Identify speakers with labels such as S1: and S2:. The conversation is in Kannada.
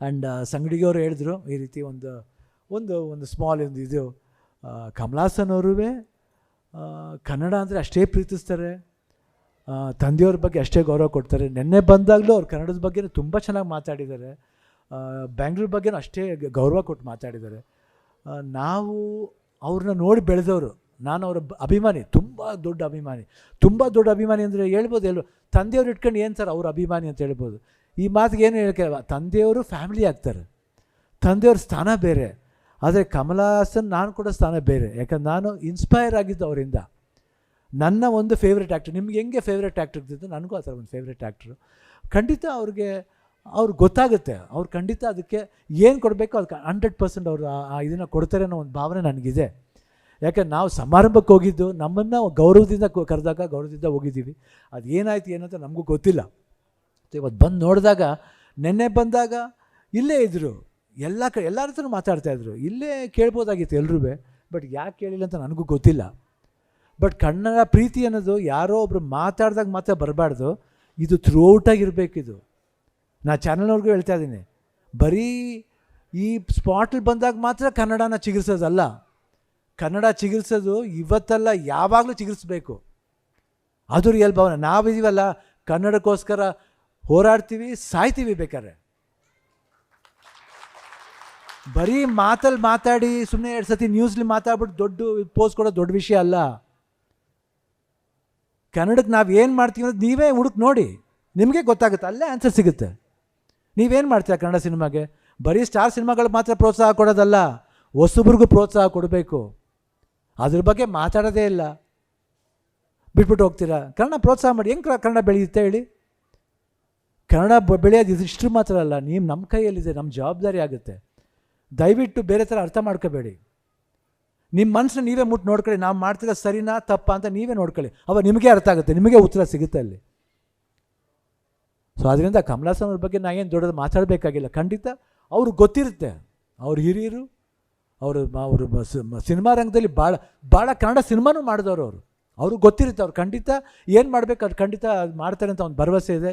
S1: ಆ್ಯಂಡ್ ಸಂಗಡಿಗೆಯವರು ಹೇಳಿದರು ಈ ರೀತಿ ಒಂದು ಒಂದು ಒಂದು ಸ್ಮಾಲ್ ಒಂದು ಇದು ಕಮಲಾಸನ್ ಅವರೂ ಕನ್ನಡ ಅಂದರೆ ಅಷ್ಟೇ ಪ್ರೀತಿಸ್ತಾರೆ. ತಂದೆಯವ್ರ ಬಗ್ಗೆ ಅಷ್ಟೇ ಗೌರವ ಕೊಡ್ತಾರೆ. ನಿನ್ನೆ ಬಂದಾಗಲೂ ಅವ್ರು ಕನ್ನಡದ ಬಗ್ಗೆ ತುಂಬ ಚೆನ್ನಾಗಿ ಮಾತಾಡಿದ್ದಾರೆ. ಬ್ಯಾಂಗ್ಳೂರ್ ಬಗ್ಗೆನೂ ಅಷ್ಟೇ ಗೌರವ ಕೊಟ್ಟು ಮಾತಾಡಿದ್ದಾರೆ. ನಾವು ಅವ್ರನ್ನ ನೋಡಿ ಬೆಳೆದವರು. ನಾನು ಅವರ ಅಭಿಮಾನಿ, ತುಂಬ ದೊಡ್ಡ ಅಭಿಮಾನಿ. ತುಂಬ ದೊಡ್ಡ ಅಭಿಮಾನಿ ಅಂದರೆ ಹೇಳ್ಬೋದು ಎಲ್ಲೋ ತಂದೆಯವ್ರು ಇಟ್ಕೊಂಡು ಏನು ಸರ್ ಅವ್ರ ಅಭಿಮಾನಿ ಅಂತ ಹೇಳ್ಬೋದು. ಈ ಮಾತಿಗೆ ಏನು ಹೇಳಕ್ಕೆ ತಂದೆಯವರು ಫ್ಯಾಮಿಲಿ ಆಗ್ತಾರೆ. ತಂದೆಯವ್ರ ಸ್ಥಾನ ಬೇರೆ. ಆದರೆ ಕಮಲಾ ಹಾಸನ್ ನಾನು ಕೂಡ ಸ್ಥಾನ ಬೇರೆ. ಯಾಕಂದ್ರೆ ನಾನು ಇನ್ಸ್ಪೈರ್ ಆಗಿದ್ದು ಅವರಿಂದ ನನ್ನ ಒಂದು ಫೇವ್ರೆಟ್ ಆ್ಯಕ್ಟರ್ ನಿಮ್ಗೆ ಹೆಂಗೆ ಫೇವ್ರೆಟ್ ಆ್ಯಕ್ಟರ್ ಇರ್ತಿದ್ದು ನನಗೂ ಆ ಥರ ಒಂದು ಫೇವ್ರೆಟ್ ಆ್ಯಕ್ಟ್ರು ಖಂಡಿತ ಅವ್ರಿಗೆ ಅವ್ರಿಗೆ ಗೊತ್ತಾಗುತ್ತೆ. ಅವ್ರು ಖಂಡಿತ ಅದಕ್ಕೆ ಏನು ಕೊಡಬೇಕು ಅದಕ್ಕೆ ಹಂಡ್ರೆಡ್ ಪರ್ಸೆಂಟ್ ಅವರು ಆ ಇದನ್ನು ಕೊಡ್ತಾರೆ ಅನ್ನೋ ಒಂದು ಭಾವನೆ ನನಗಿದೆ. ಯಾಕಂದ್ರೆ ನಾವು ಸಮಾರಂಭಕ್ಕೆ ಹೋಗಿದ್ದು ನಮ್ಮನ್ನು ಗೌರವದಿಂದ ಕರೆದಾಗ ಗೌರವದಿಂದ ಹೋಗಿದ್ದೀವಿ. ಅದು ಏನಾಯ್ತು ಏನಂತ ನಮಗೂ ಗೊತ್ತಿಲ್ಲ. ಇವತ್ತು ಬಂದು ನೋಡಿದಾಗ ನೆನ್ನೆ ಬಂದಾಗ ಇಲ್ಲೇ ಇದ್ದರು ಎಲ್ಲ ಕ ಎಲ್ಲರ ಹತ್ರ ಮಾತಾಡ್ತಾಯಿದ್ರು ಇಲ್ಲೇ ಕೇಳ್ಬೋದಾಗಿತ್ತು ಎಲ್ರೂ ಬಟ್ ಯಾಕೆ ಕೇಳಿಲ್ಲ ಅಂತ ನನಗೂ ಗೊತ್ತಿಲ್ಲ. ಬಟ್ ಕನ್ನಡ ಪ್ರೀತಿ ಅನ್ನೋದು ಯಾರೋ ಒಬ್ರು ಮಾತಾಡ್ದಾಗ ಮಾತ್ರ ಬರಬಾರ್ದು. ಇದು ಥ್ರೂ ಔಟಾಗಿರಬೇಕಿದು ನಾ ಚಾನಲ್ನವ್ರಿಗೂ ಹೇಳ್ತಾ ಇದ್ದೀನಿ. ಬರೀ ಈ ಸ್ಪಾಟಲ್ಲಿ ಬಂದಾಗ ಮಾತ್ರ ಕನ್ನಡನ ಚಿಗಿರ್ಸೋದಲ್ಲ. ಕನ್ನಡ ಚಿಗಿರ್ಸೋದು ಇವತ್ತಲ್ಲ ಯಾವಾಗಲೂ ಚಿಗಿರ್ಸ್ಬೇಕು. ಅದು ರಿಯಲ್ ಭಾವನೆ. ನಾವಿದೀವಲ್ಲ ಕನ್ನಡಕ್ಕೋಸ್ಕರ ಹೋರಾಡ್ತೀವಿ, ಸಾಯ್ತೀವಿ ಬೇಕಾದ್ರೆ. ಬರೀ ಮಾತಲ್ಲಿ ಮಾತಾಡಿ ಸುಮ್ಮನೆ ಎರಡು ಸತಿ ನ್ಯೂಸ್ಲಿ ಮಾತಾಡ್ಬಿಟ್ಟು ದೊಡ್ಡ ಪೋಸ್ಟ್ ಕೊಡೋ ದೊಡ್ಡ ವಿಷಯ ಅಲ್ಲ. ಕನ್ನಡಕ್ಕೆ ನಾವು ಏನು ಮಾಡ್ತೀವಿ ಅನ್ನೋದು ನೀವೇ ಹುಡುಕ್ ನೋಡಿ. ನಿಮಗೆ ಗೊತ್ತಾಗುತ್ತೆ, ಅಲ್ಲೇ ಆನ್ಸರ್ ಸಿಗುತ್ತೆ. ನೀವೇನು ಮಾಡ್ತೀರಾ ಕನ್ನಡ ಸಿನಿಮಾಗೆ? ಬರೀ ಸ್ಟಾರ್ ಸಿನಿಮಾಗಳು ಮಾತ್ರ ಪ್ರೋತ್ಸಾಹ ಕೊಡೋದಲ್ಲ, ಹೊಸಬ್ರಿಗೂ ಪ್ರೋತ್ಸಾಹ ಕೊಡಬೇಕು. ಅದ್ರ ಬಗ್ಗೆ ಮಾತಾಡೋದೇ ಇಲ್ಲ. ಬಿಟ್ಬಿಟ್ಟು ಹೋಗ್ತೀರಾ? ಕನ್ನಡ ಪ್ರೋತ್ಸಾಹ ಮಾಡಿ, ಹೆಂಗೆ ಕನ್ನಡ ಬೆಳೆಯುತ್ತೆ ಹೇಳಿ? ಕನ್ನಡ ಬೆಳೆಯೋದು ಇದಿಷ್ಟು ಮಾತ್ರ ಅಲ್ಲ, ನೀವು ನಮ್ಮ ಕೈಯಲ್ಲಿದೆ ನಮ್ಮ ಜವಾಬ್ದಾರಿ ಆಗುತ್ತೆ. ದಯವಿಟ್ಟು ಬೇರೆ ಥರ ಅರ್ಥ ಮಾಡ್ಕೋಬೇಡಿ. ನಿಮ್ಮ ಮನಸ್ಸನ್ನ ನೀವೇ ಮುಟ್ಟು ನೋಡ್ಕೊಳ್ಳಿ, ನಾವು ಮಾಡ್ತಿರೋ ಸರಿನಾ, ತಪ್ಪಾ ಅಂತ ನೀವೇ ನೋಡ್ಕೊಳ್ಳಿ. ಅವಾಗ ನಿಮಗೆ ಅರ್ಥ ಆಗುತ್ತೆ, ನಿಮಗೆ ಉತ್ತರ ಸಿಗುತ್ತೆ ಅಲ್ಲಿ. ಸೊ ಅದರಿಂದ ಕಮಲಾಸನ್ ಅವ್ರ ಬಗ್ಗೆ ನಾ ಏನು ದೊಡ್ಡದು ಮಾತಾಡಬೇಕಾಗಿಲ್ಲ. ಖಂಡಿತ ಅವರು ಗೊತ್ತಿರುತ್ತೆ. ಅವ್ರ ಹಿರಿಯರು, ಅವರು ಅವರು ಸಿನಿಮಾ ರಂಗದಲ್ಲಿ ಭಾಳ ಭಾಳ ಕನ್ನಡ ಸಿನಿಮಾನೂ ಮಾಡಿದವರು ಅವರು. ಅವ್ರಿಗೆ ಗೊತ್ತಿರುತ್ತೆ ಅವ್ರು ಖಂಡಿತ ಏನು ಮಾಡಬೇಕು ಅದು ಖಂಡಿತ ಮಾಡ್ತಾರೆ ಅಂತ ಒಂದು ಭರವಸೆ ಇದೆ.